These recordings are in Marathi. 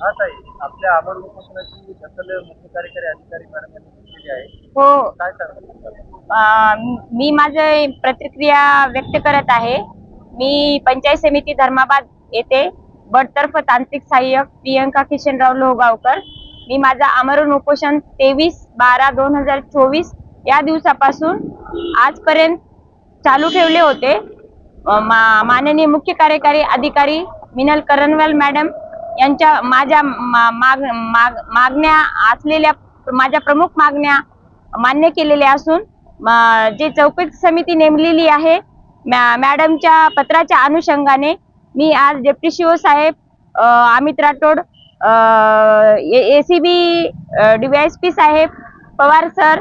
हा ताई आपल्या आमरण उपोषणाची दखल मुख्य कार्यकारी अधिकारी मॅडम यांनी घेतलेली आहे. हो. काय सांगतो अं, मी माझे प्रतिक्रिया व्यक्त करत आहे. मी पंचायत समिती धर्माबाद येथे बडतर्फ तांत्रिक सहाय्यक प्रियंका किशनराव लोहगावकर मी माझा आमरण उपोषण तेवीस बारा दोन हजार चोवीस या दिवसापासून आजपर्यंत चालू ठेवले होते. अं, मा माननीय मुख्य कार्यकारी अधिकारी मिनल करणवाल मॅडम यांच्या माझ्या मा- माग माग मागण्या असलेल्या माझ्या प्रमुख मागण्या मान्य केलेल्या असून जे चौकशी समिती नेमलेली आहे मॅ- मॅडमच्या पत्राच्या अनुषंगाने मी आज deputy CO Saheb Amit Rathod A C B DYSP Saheb Pawar sir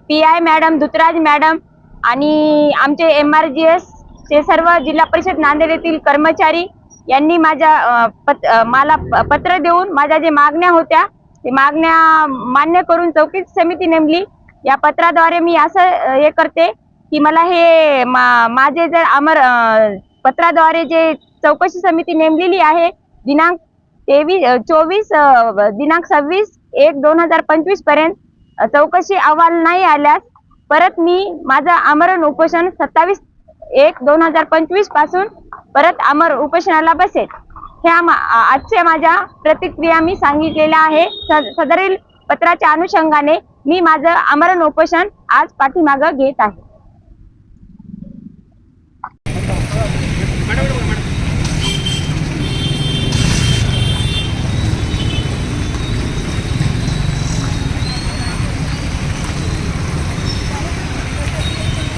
P I madam Dutraj madam आणि आमचे एम आर जी एस चे सर्व जिल्हा परिषद नांदेड येथील कर्मचारी यांनी माझ्या पत मला प- पत्र देऊन माझ्या जे मागण्या होत्या ते मागण्या मान्य करून चौकी समिती नेमली. या पत्राद्वारे मी असं हे करते की मला हे मा- माझे जर अमर पत्राद्वारे जे चौकशी समिती नेमलेली आहे दिनांक तेवीस चोवीस दिनांक सव्वीस एक दोन हजार पंचवीसपर्यंत चौकशी अहवाल नाही आल्यास परत मी माझं आमरण उपोषण सत्तावीस एक दोन हजार पंचवीसपासून परत अमर उपोषणाला बसेल. ह्या आजच्या माझ्या प्रतिक्रिया मी सांगितलेल्या आहे. स- सदरील पत्राच्या अनुषंगाने मी माझं आमरण उपोषण आज पाठीमागं घेत आहे.